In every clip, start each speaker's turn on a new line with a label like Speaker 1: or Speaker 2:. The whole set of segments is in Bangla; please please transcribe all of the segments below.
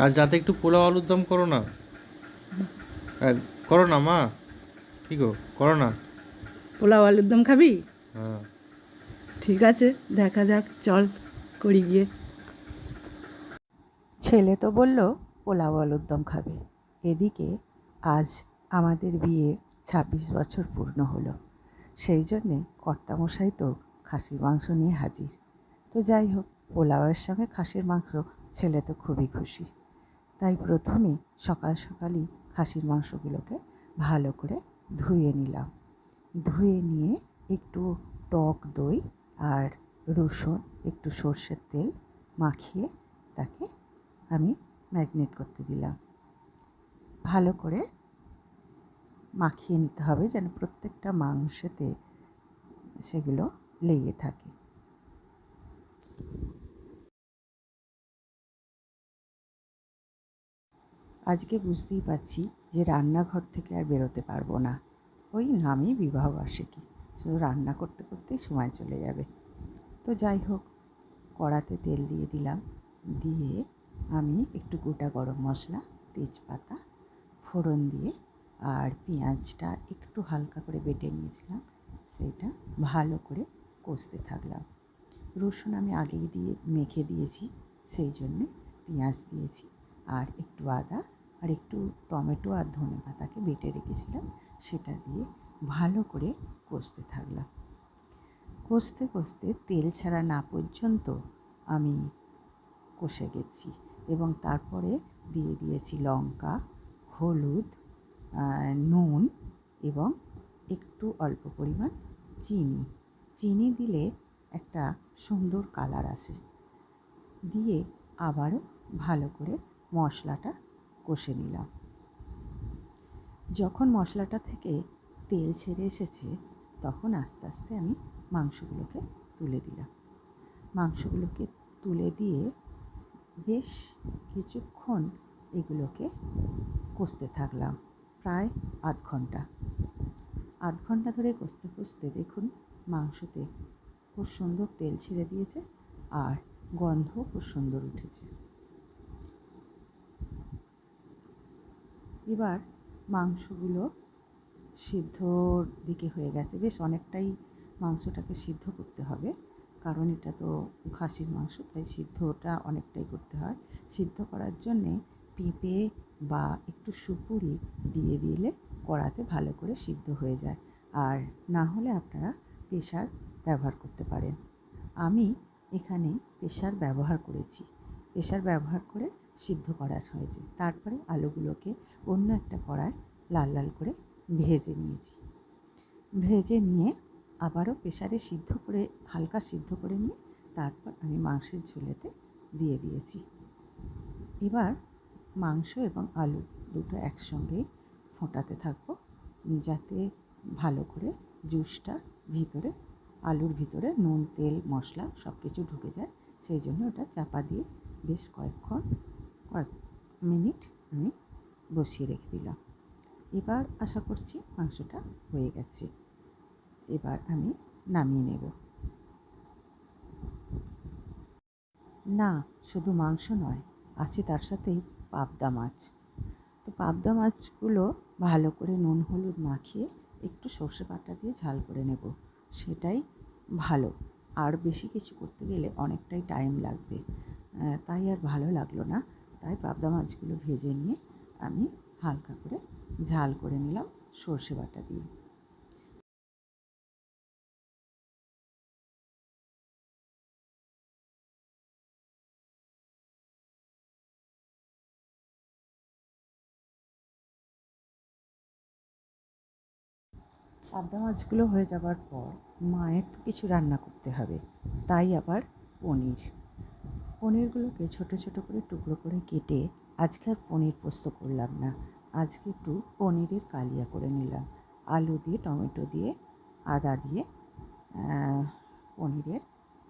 Speaker 1: আর যাতে একটু পোলাও আলুর দম করো না। হ্যাঁ, করো না মা। কি গো? করো না।
Speaker 2: পোলাও আলুর দম খাবি?
Speaker 1: হ্যাঁ।
Speaker 2: ঠিক আছে দেখা যাক চল করি গিয়ে।
Speaker 3: ছেলে তো বলল পোলাও আলুর দম খাবে। এদিকে আজ আমাদের বিয়ে ছাব্বিশ বছর পূর্ণ হলো। সেই জন্যে কর্তামশাই তো খাসির মাংস নিয়ে হাজির। তো যাই হোক পোলাওয়ের সঙ্গে খাসির মাংস ছেলে তো খুবই খুশি। তাই প্রথমে সকাল সকালই খাসির মাংসগুলোকে ভালো করে ধুয়ে নিলাম। ধুয়ে নিয়ে একটু টক দই আর রসুন, একটু সর্ষের তেল মাখিয়ে তাকে আমি ম্যাগনেট করতে দিলাম। ভালো করে মাখিয়ে নিতে হবে যেন প্রত্যেকটা মাংসেতে সেগুলো লেগে থাকে। আজকে বুঝতেই পারছি যে রান্নাঘর থেকে আর বেরোতে পারব না। ওই নামই বিবাহবার্ষিকী। শুধু রান্না করতে করতেই সময় চলে যাবে। তো যাই হোক, কড়াতে তেল দিয়ে দিলাম। দিয়ে আমি একটু গোটা গরম মশলা, তেজপাতা, ফোড়ন দিয়ে আর পেঁয়াজটা একটু হালকা করে বেটে নিয়েছিলাম। সেইটা ভালো করে কষতে থাকলাম। রসুন আমি আগেই দিয়ে মেখে দিয়েছি, সেই জন্যে পেঁয়াজ দিয়েছি। আর একটু আদা আর একটু টমেটো আর ধনে পাতাকে বেটে রেখেছিলাম, সেটা দিয়ে ভালো করে কষতে থাকলাম। কষতে কষতে তেল ছাড়া না পর্যন্ত আমি কষে গেছি এবং তারপরে দিয়ে দিয়েছি লঙ্কা, হলুদ নুন এবং একটু অল্প পরিমাণ চিনি। চিনি দিলে একটা সুন্দর কালার আসে। দিয়ে আবারও ভালো করে মশলাটা কষে নিলাম। যখন মশলাটা থেকে তেল ছেড়ে এসেছে, তখন আস্তে আস্তে আমি মাংসগুলোকে তুলে দিলাম। মাংসগুলোকে তুলে দিয়ে বেশ কিছুক্ষণ এগুলোকে কষতে থাকলাম, প্রায় আধ ঘণ্টা। আধ ঘণ্টা ধরে কষতে কষতে দেখুন মাংসতে খুব সুন্দর তেল ছেড়ে দিয়েছে আর গন্ধ খুব সুন্দর উঠেছে। এবার মাংসগুলো সিদ্ধর দিকে হয়ে গেছে। বেশ অনেকটাই মাংসটাকে সিদ্ধ করতে হবে, কারণ এটা তো খাসির মাংস, তাই সিদ্ধটা অনেকটাই করতে হয়। সিদ্ধ করার জন্যে পেঁপে বা একটু সুপুরি দিয়ে দিলে কড়াতে ভালো করে সিদ্ধ হয়ে যায়। আর না হলে আপনারা প্রেশার ব্যবহার করতে পারেন। আমি এখানে প্রেশার ব্যবহার করেছি। প্রেশার ব্যবহার করে সিদ্ধ করা হয়েছে। তারপরে আলুগুলোকে অন্য একটা কড়ায় লাল লাল করে ভেজে নিয়েছি। ভেজে নিয়ে আবারও প্রেশারে সিদ্ধ করে, হালকা সিদ্ধ করে নিয়ে তারপর আমি মাংসের ঝোলেতে দিয়ে দিয়েছি। এবার মাংস এবং আলু দুটো একসঙ্গে ফোটাতে থাকব, যাতে ভালো করে জুসটা ভিতরে, আলুর ভিতরে নুন, তেল, মশলা সব কিছু ঢুকে যায়। সেই জন্য ওটা চাপা দিয়ে বেশ কয়েকক্ষণ কয়েক মিনিট আমি বসিয়ে রেখে দিলাম। এবার আশা করছি মাংসটা হয়ে গেছে। এবার আমি নামিয়ে নেব। না, শুধু মাংস নয়, আছে তার সাথেই পাবদা মাছ। তো পাবদা মাছগুলো ভালো করে নুন হলুদ মাখিয়ে একটু সর্ষে বাটা দিয়ে ঝাল করে নেব। সেটাই ভালো। আর বেশি কিছু করতে গেলে অনেকটাই টাইম লাগবে। তাই আর ভালো লাগল না। তাই পাবদা মাছগুলো ভেজে নিয়ে আমি হালকা করে ঝাল করে নিলাম সর্ষে বাটা দিয়ে। পাবদা মাছগুলো হয়ে যাবার পর মায়ের তো কিছু রান্না করতে হবে, তাই আবার পনির। পনিরগুলোকে ছোট ছোট করে টুকরো করে কেটে আজকে আর পনির পোস্ত করলাম না। আজকে একটু পনিরের কালিয়া করে নিলাম। আলু দিয়ে, টমেটো দিয়ে, আদা দিয়ে পনিরের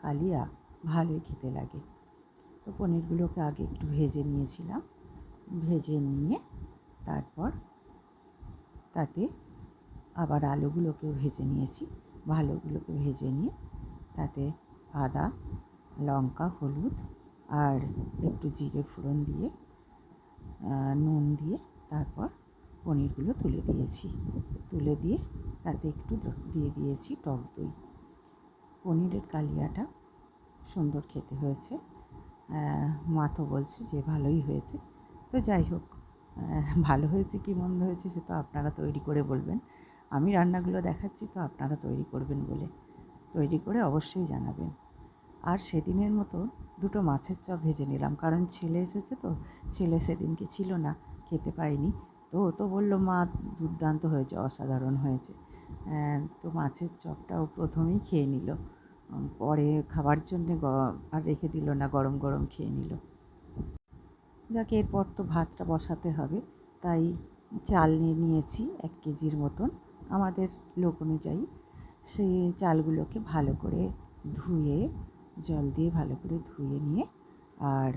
Speaker 3: কালিয়া ভালোই খেতে লাগে। তো পনিরগুলোকে আগে একটু ভেজে নিয়েছিলাম। ভেজে নিয়ে তারপর তাতে আবার আলুগুলোকেও ভেজে নিয়েছি। ভালোগুলোকে ভেজে নিয়ে তাতে আদা, লঙ্কা, হলুদ আর একটু জিরে ফোড়ন দিয়ে নুন দিয়ে তারপর পনিরগুলো তুলে দিয়েছি। তুলে দিয়ে তাতে একটু দিয়ে দিয়েছি টক দই। পনিরের কালিয়াটা সুন্দর খেতে হয়েছে। মা তো বলছে যে ভালোই হয়েছে। তো যাই হোক ভালো হয়েছে কি মন্দ হয়েছে সে তো আপনারা তৈরি করে বলবেন। আমি রান্নাগুলো দেখাচ্ছি তো আপনারা তৈরি করবেন বলে। তৈরি করে অবশ্যই জানাবেন। আর সেদিনের মতো দুটো মাছের চপ ভেজে নিলাম। কারণ ছেলে এসেছে তো, ছেলে সেদিনকে ছিল না, খেতে পাইনি তো ও তো বলল, মা, দুর্দান্ত হয়েছে, অসাধারণ হয়েছে। তো মাছের চপটাও প্রথমেই খেয়ে নিল। পরে খাবার জন্যে আর রেখে দিল না, গরম গরম খেয়ে নিল। যাকে, এরপর তো ভাতটা বসাতে হবে। তাই চাল নিয়ে নিয়েছি এক কেজির মতন, আমাদের লোক অনুযায়ী। সেই চালগুলোকে ভালো করে ধুয়ে জল দিয়ে ভালো করে ধুয়ে নিয়ে আর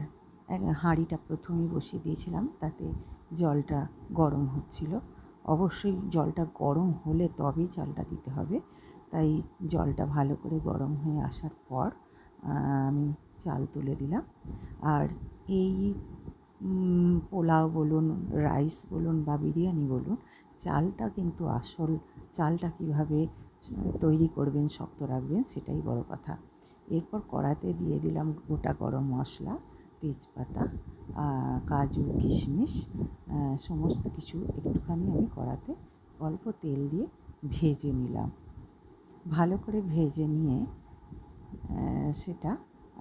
Speaker 3: হাঁড়িটা প্রথমেই বসিয়ে দিয়েছিলাম, তাতে জলটা গরম হচ্ছিল। অবশ্যই জলটা গরম হলে তবেই চালটা দিতে হবে। তাই জলটা ভালো করে গরম হয়ে আসার পর আমি চাল তুলে দিলাম। আর এই পোলাও বলুন, রাইস বলুন বা বিরিয়ানি বলুন, চালটা কিন্তু আসল, চালটা কীভাবে তৈরি করবেন, শক্ত রাখবেন সেটাই বড় কথা। এরপর কড়াতে দিয়ে দিলাম গোটা গরম মশলা, তেজপাতা কাজু, কিশমিশ সমস্ত কিছু একটুখানি আমি কড়াতে অল্প তেল দিয়ে ভেজে নিলাম। ভালো করে ভেজে নিয়ে সেটা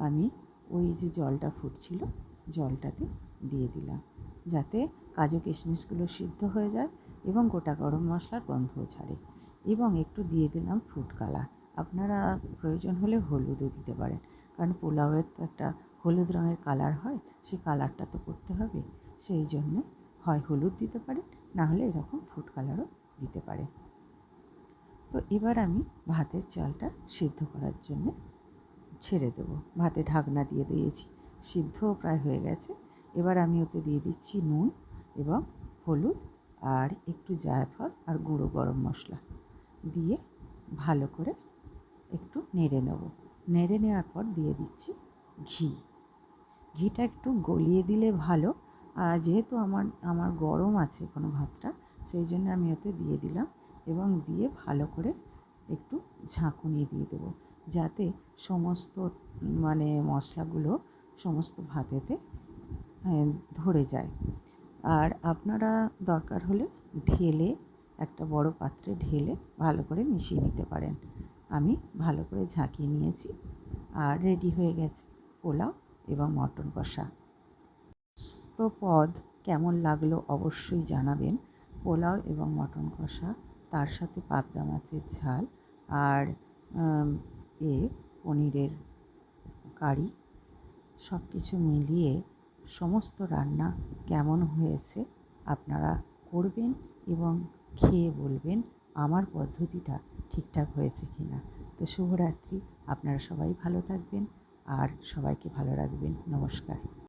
Speaker 3: আমি ওই যে জলটা ফুটছিল, জলটাতে দিয়ে দিলাম। যাতে কাজু, কিশমিশগুলো সিদ্ধ হয়ে যায় এবং গোটা গরম মশলার গন্ধও ছাড়ে। এবং একটু দিয়ে দিলাম ফুড কালার। আপনারা প্রয়োজন হলে হলুদও দিতে পারেন। কারণ পোলাওয়ের তো একটা হলুদ রঙের কালার হয়, সেই কালারটা তো করতে হবে। সেই জন্যে হয় হলুদ দিতে পারেন, না হলে এরকম ফুড কালারও দিতে পারেন। তো এবার আমি ভাতের চালটা সিদ্ধ করার জন্য ছেড়ে দেবো। ভাতে ঢাকনা দিয়ে দিয়েছি, সিদ্ধও প্রায় হয়ে গেছে। এবার আমি ওতে দিয়ে দিচ্ছি নুন এবং হলুদ আর একটু জায়ফল আর গুঁড়ো গরম মশলা দিয়ে ভালো করে একটু নেড়ে নেব। নেড়ে নেওয়ার পর দিয়ে দিচ্ছি ঘি। ঘিটা একটু গলিয়ে দিলে ভালো। আর যেহেতু আমার আমার গরম আছে কোনো ভাতটা, সেই জন্য আমি ওতে দিয়ে দিলাম এবং দিয়ে ভালো করে একটু ঝাঁকুনি দিয়ে দেবো। যাতে সমস্ত মানে মশলাগুলো সমস্ত ভাতেতে ধরে যায়। আর আপনারা দরকার হলে ঢেলে, একটা বড় পাত্রে ঢেলে ভালো করে মিশিয়ে নিতে পারেন। আমি ভালো করে ঝাঁকিয়ে নিয়েছি আর রেডি হয়ে গেছে পোলাও এবং মটন কষা। তো পদ কেমন লাগল অবশ্যই জানাবেন। পোলাও এবং মটন কষা, তার সাথে পাবদা মাছের ঝাল আর এ পনিরের কারি সব কিছু মিলিয়ে সমস্ত রান্না কেমন হয়েছে আপনারা করবেন এবং খেয়ে বলবেন। আমার পদ্ধতিটা ঠিকঠাক হয়েছে কি না তো শুভরাত্রি, আপনারা সবাই ভালো থাকবেন আর সবাইকে ভালো রাখবেন। নমস্কার।